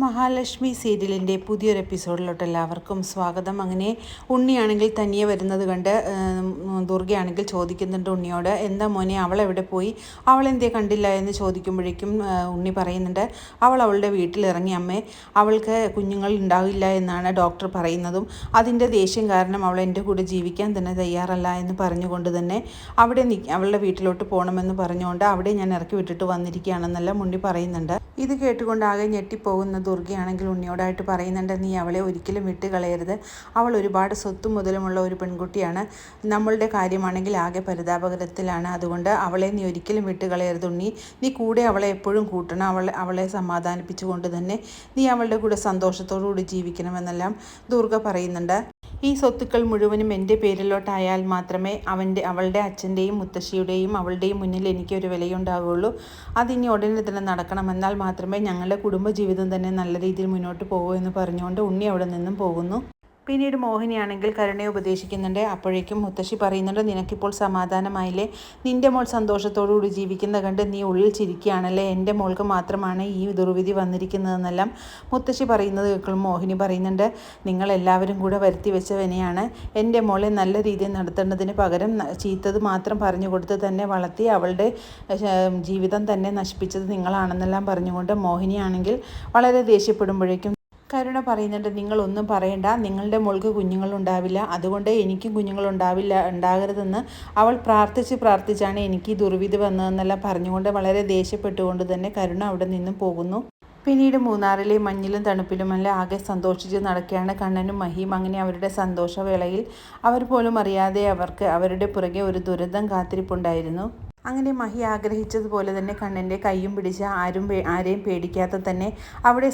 മഹാലക്ഷ്മി സീരിയലിന്റെ പുതിയൊരു എപ്പിസോഡിലോട്ട് എല്ലാവർക്കും സ്വാഗതം. അങ്ങനെ ഉണ്ണിയാണെങ്കിൽ തനിയെ വരുന്നത് കണ്ട് ദുർഗയാണെങ്കിൽ ചോദിക്കുന്നുണ്ട് ഉണ്ണിയോട് എന്താ മോനെ അവൾ എവിടെ പോയി? അവൾ എന്തേ കണ്ടില്ല? എന്ന് ചോദിക്കുമ്പോഴേക്കും ഉണ്ണി പറയുന്നുണ്ട് അവൾ അവളുടെ വീട്ടിലിറങ്ങി അമ്മേ അവൾക്ക് കുഞ്ഞുങ്ങൾ ഉണ്ടാവില്ല എന്നാണ് ഡോക്ടർ പറയുന്നതും. അതിന്റെ ദേഷ്യം കാരണം അവൾ എന്റെ കൂടെ ജീവിക്കാൻ തന്നെ തയ്യാറല്ല എന്ന് പറഞ്ഞുകൊണ്ട് തന്നെ അവിടെ അവളുടെ വീട്ടിലോട്ട് പോകണമെന്ന് പറഞ്ഞുകൊണ്ട് അവിടെ ഞാൻ ഇറക്കി വിട്ടിട്ട് വന്നിരിക്കുകയാണെന്നെല്ലാം ഉണ്ണി പറയുന്നുണ്ട്. ഇത് കേട്ടുകൊണ്ട് ആകെ ഞെട്ടിപ്പോകുന്ന ദുർഗയാണെങ്കിൽ ഉണ്ണിയോടായിട്ട് പറയുന്നുണ്ട് നീ അവളെ ഒരിക്കലും വിട്ട് കളയരുത്. അവൾ ഒരുപാട് സ്വത്തും മുതലുമുള്ള ഒരു പെൺകുട്ടിയാണ്. നമ്മളുടെ കാര്യമാണെങ്കിൽ ആകെ പരിതാപകരത്തിലാണ്. അതുകൊണ്ട് അവളെ നീ ഒരിക്കലും വിട്ട് കളയരുത് ഉണ്ണി. നീ കൂടെ അവളെ എപ്പോഴും കൂട്ടണം. അവളെ അവളെ സമാധാനിപ്പിച്ചുകൊണ്ട് തന്നെ നീ അവളുടെ കൂടെ സന്തോഷത്തോടു കൂടി ജീവിക്കണമെന്നെല്ലാം ദുർഗ പറയുന്നുണ്ട്. ഈ സ്വത്തുക്കൾ മുഴുവനും എന്റെ പേരിലോട്ടായാൽ മാത്രമേ അവന്റെ അവളുടെ അച്ഛന്റെയും മുത്തശ്ശിയുടെയും അവളുടെയും മുന്നിൽ എനിക്കൊരു വിലയുണ്ടാവുകയുള്ളൂ. അതിനി ഉടനെ തന്നെ നടക്കണം എന്നാൽ മാത്രമേ ഞങ്ങളുടെ കുടുംബജീവിതം തന്നെ നല്ല രീതിയിൽ മുന്നോട്ട് പോകൂ എന്ന് പറഞ്ഞുകൊണ്ട് ഉണ്ണി അവിടെ നിന്നും പോകുന്നു. പിന്നീട് മോഹിനിയാണെങ്കിൽ കരുണയെ ഉപദേശിക്കുന്നുണ്ട്. അപ്പോഴേക്കും മുത്തശ്ശി പറയുന്നുണ്ട് നിനക്കിപ്പോൾ സമാധാനമായില്ലേ? നിന്റെ മോൾ സന്തോഷത്തോടുകൂടി ജീവിക്കുന്ന കണ്ട് നീ ഉള്ളിൽ ചിരിക്കുകയാണല്ലേ? എന്റെ മോൾക്ക് മാത്രമാണ് ഈ ദുർവിധി വന്നിരിക്കുന്നതെന്നെല്ലാം മുത്തശ്ശി പറയുന്നത് കേൾക്കുമ്പോൾ മോഹിനി പറയുന്നുണ്ട് നിങ്ങളെല്ലാവരും കൂടെ വരുത്തി വെച്ചവനെയാണ് എന്റെ മോളെ നല്ല രീതിയിൽ നടത്തേണ്ടതിന് പകരം ചീത്തത് മാത്രം പറഞ്ഞു കൊടുത്ത് തന്നെ വളർത്തി അവളുടെ ജീവിതം തന്നെ നശിപ്പിച്ചത് നിങ്ങളാണെന്നെല്ലാം പറഞ്ഞുകൊണ്ട് മോഹിനിയാണെങ്കിൽ വളരെ ദേഷ്യപ്പെടുമ്പോഴേക്കും കരുണ പറയുന്നുണ്ട് നിങ്ങളൊന്നും പറയണ്ട നിങ്ങളുടെ മോൾക്ക് കുഞ്ഞുങ്ങളുണ്ടാവില്ല. അതുകൊണ്ട് എനിക്കും കുഞ്ഞുങ്ങളുണ്ടാവില്ല ഉണ്ടാകരുതെന്ന് അവൾ പ്രാർത്ഥിച്ച് പ്രാർത്ഥിച്ചാണ് എനിക്ക് ദുർവിധി വന്നതെന്നെല്ലാം പറഞ്ഞുകൊണ്ട് വളരെ ദേഷ്യപ്പെട്ടുകൊണ്ട് തന്നെ കരുണ അവിടെ നിന്നും പോകുന്നു. പിന്നീട് മൂന്നാറിലെ മഞ്ഞിലും തണുപ്പിലുമെല്ലാം ആകെ സന്തോഷിച്ച് നടക്കുകയാണ് കണ്ണനും മഹിയും. അങ്ങനെ അവരുടെ സന്തോഷവേളയിൽ അവർ പോലും അറിയാതെ അവർക്ക് അവരുടെ പുറകെ ഒരു ദുരന്തം കാത്തിരിപ്പുണ്ടായിരുന്നു. അങ്ങനെ മഹി ആഗ്രഹിച്ചതുപോലെ തന്നെ കണ്ണന്റെ കൈയും പിടിച്ച് ആരും ആരെയും പേടിക്കാത്ത തന്നെ അവിടെ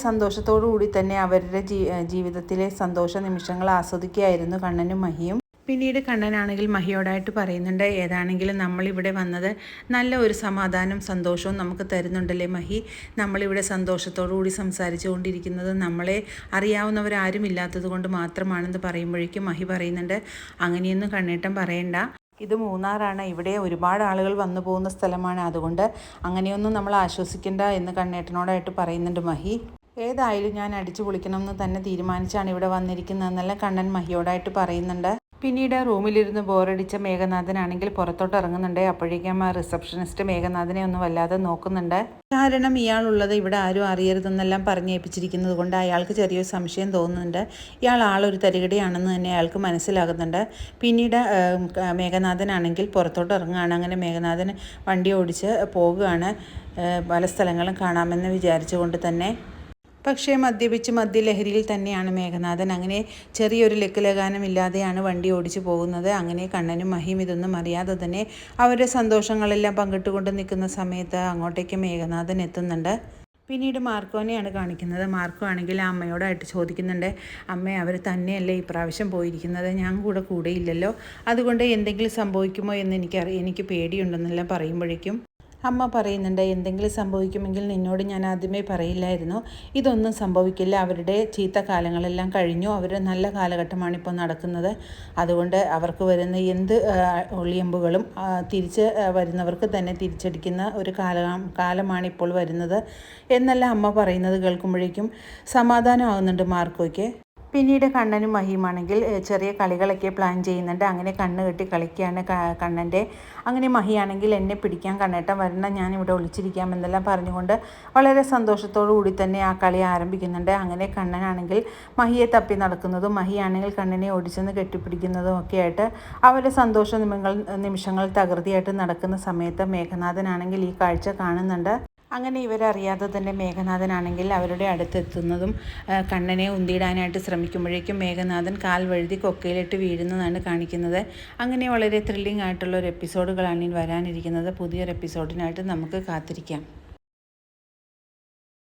കൂടി തന്നെ അവരുടെ ജീവിതത്തിലെ സന്തോഷ നിമിഷങ്ങൾ ആസ്വദിക്കുകയായിരുന്നു കണ്ണനും മഹിയും. പിന്നീട് കണ്ണനാണെങ്കിൽ മഹിയോടായിട്ട് പറയുന്നുണ്ട് ഏതാണെങ്കിലും നമ്മളിവിടെ വന്നത് നല്ല ഒരു സമാധാനം സന്തോഷവും നമുക്ക് തരുന്നുണ്ടല്ലേ മഹി? നമ്മളിവിടെ കൂടി സംസാരിച്ചു കൊണ്ടിരിക്കുന്നത് നമ്മളെ അറിയാവുന്നവരാരും ഇല്ലാത്തത് കൊണ്ട് മാത്രമാണെന്ന് പറയുമ്പോഴേക്കും മഹി പറയുന്നുണ്ട് അങ്ങനെയൊന്നും കണ്ണേട്ടം പറയണ്ട. ഇത് മൂന്നാറാണ്. ഇവിടെ ഒരുപാട് ആളുകൾ വന്നു പോകുന്ന സ്ഥലമാണ്. അതുകൊണ്ട് അങ്ങനെയൊന്നും നമ്മൾ ആശ്വസിക്കേണ്ട എന്ന് കണ്ണേട്ടനോടായിട്ട് പറയുന്നുണ്ട് മഹി. ഏതായാലും ഞാൻ അടിച്ചു പൊളിക്കണം എന്ന് തന്നെ തീരുമാനിച്ചാണ് ഇവിടെ വന്നിരിക്കുന്നതെന്നെല്ലാം കണ്ണൻ മഹിയോടായിട്ട് പറയുന്നുണ്ട്. പിന്നീട് റൂമിലിരുന്ന് ബോറടിച്ച മേഘനാഥനാണെങ്കിൽ പുറത്തോട്ട് ഇറങ്ങുന്നുണ്ട് അപ്പോഴേക്കും ആ റിസപ്ഷനിസ്റ്റ് മേഘനാഥനെ ഒന്നും വല്ലാതെ നോക്കുന്നുണ്ട്. കാരണം ഇയാളുള്ളത് ഇവിടെ ആരും അറിയരുതെന്നെല്ലാം പറഞ്ഞേൽപ്പിച്ചിരിക്കുന്നത് കൊണ്ട് അയാൾക്ക് ചെറിയൊരു സംശയം തോന്നുന്നുണ്ട്. ഇയാൾ ആളൊരു തരികടിയാണെന്ന് തന്നെ അയാൾക്ക് മനസ്സിലാകുന്നുണ്ട്. പിന്നീട് മേഘനാഥനാണെങ്കിൽ പുറത്തോട്ട് ഇറങ്ങുകയാണ് അങ്ങനെ മേഘനാഥൻ വണ്ടി ഓടിച്ച് പോവുകയാണ്. പല സ്ഥലങ്ങളും കാണാമെന്ന് വിചാരിച്ചുകൊണ്ട് തന്നെ പക്ഷേ മദ്യപിച്ച് മദ്യലഹരിയിൽ തന്നെയാണ് മേഘനാഥൻ. അങ്ങനെ ചെറിയൊരു ലക്കുലഗാനമില്ലാതെയാണ് വണ്ടി ഓടിച്ചു പോകുന്നത്. അങ്ങനെ കണ്ണനും മഹിയും ഇതൊന്നും അറിയാതെ തന്നെ അവരുടെ സന്തോഷങ്ങളെല്ലാം പങ്കിട്ടുകൊണ്ട് നിൽക്കുന്ന സമയത്ത് അങ്ങോട്ടേക്ക് മേഘനാഥൻ എത്തുന്നുണ്ട്. പിന്നീട് മാർക്കോനെയാണ് കാണിക്കുന്നത്. മാർക്കോ ആണെങ്കിൽ ആ അമ്മയോടായിട്ട് ചോദിക്കുന്നുണ്ട് അമ്മ അവർ തന്നെയല്ലേ ഇപ്രാവശ്യം പോയിരിക്കുന്നത്? ഞാൻ കൂടെ കൂടെയില്ലല്ലോ. അതുകൊണ്ട് എന്തെങ്കിലും സംഭവിക്കുമോ എന്ന് എനിക്ക് എനിക്ക് പേടിയുണ്ടെന്നെല്ലാം പറയുമ്പോഴേക്കും അമ്മ പറയുന്നുണ്ട് എന്തെങ്കിലും സംഭവിക്കുമെങ്കിൽ നിന്നോട് ഞാൻ ആദ്യമേ പറയില്ലായിരുന്നു. ഇതൊന്നും സംഭവിക്കില്ല. അവരുടെ ചീത്ത കാലങ്ങളെല്ലാം കഴിഞ്ഞു. അവരുടെ നല്ല കാലഘട്ടമാണ് ഇപ്പോൾ നടക്കുന്നത്. അതുകൊണ്ട് അവർക്ക് വരുന്ന എന്ത് ഒളിയമ്പുകളും തിരിച്ച് വരുന്നവർക്ക് തന്നെ തിരിച്ചടിക്കുന്ന ഒരു കാല കാലമാണ് ഇപ്പോൾ വരുന്നത്. എന്നല്ല അമ്മ പറയുന്നത് കേൾക്കുമ്പോഴേക്കും സമാധാനമാകുന്നുണ്ട് മാർക്കോയ്ക്ക്. പിന്നീട് കണ്ണനും മഹിയുമാണെങ്കിൽ ചെറിയ കളികളൊക്കെ പ്ലാൻ ചെയ്യുന്നുണ്ട്. അങ്ങനെ കണ്ണ് കെട്ടി കളിക്കുകയാണ് കണ്ണന്റെ. അങ്ങനെ മഹിയാണെങ്കിൽ എന്നെ പിടിക്കാൻ കണ്ണേട്ടൻ വരണം ഞാൻ ഇവിടെ ഒളിച്ചിരിക്കാം എന്നെല്ലാം പറഞ്ഞുകൊണ്ട് വളരെ സന്തോഷത്തോടു കൂടി തന്നെ ആ കളി ആരംഭിക്കുന്നുണ്ട്. അങ്ങനെ കണ്ണനാണെങ്കിൽ മഹിയെ തപ്പി നടക്കുന്നതും മഹിയാണെങ്കിൽ കണ്ണനെ ഓടിച്ചെന്ന് കെട്ടിപ്പിടിക്കുന്നതും ഒക്കെ ആയിട്ട് അവരുടെ സന്തോഷ നിമിഷങ്ങൾ നിമിഷങ്ങൾ തകൃതിയായിട്ട് നടക്കുന്ന സമയത്ത് മേഘനാഥനാണെങ്കിൽ ഈ കാഴ്ച കാണുന്നുണ്ട്. അങ്ങനെ ഇവരറിയാതെ തന്നെ മേഘനാഥനാണെങ്കിൽ അവരുടെ അടുത്തെത്തുന്നതും കണ്ണനെ ഉന്തിയിടാനായിട്ട് ശ്രമിക്കുമ്പോഴേക്കും മേഘനാഥൻ കാൽ വഴുതി കൊക്കയിലിട്ട് വീഴുന്നതാണ് കാണിക്കുന്നത്. അങ്ങനെ വളരെ ത്രില്ലിംഗ് ആയിട്ടുള്ള ഒരു എപ്പിസോഡുകളാണ് ഇനി വരാനിരിക്കുന്നത്. പുതിയൊരു എപ്പിസോഡിനായിട്ട് നമുക്ക് കാത്തിരിക്കാം.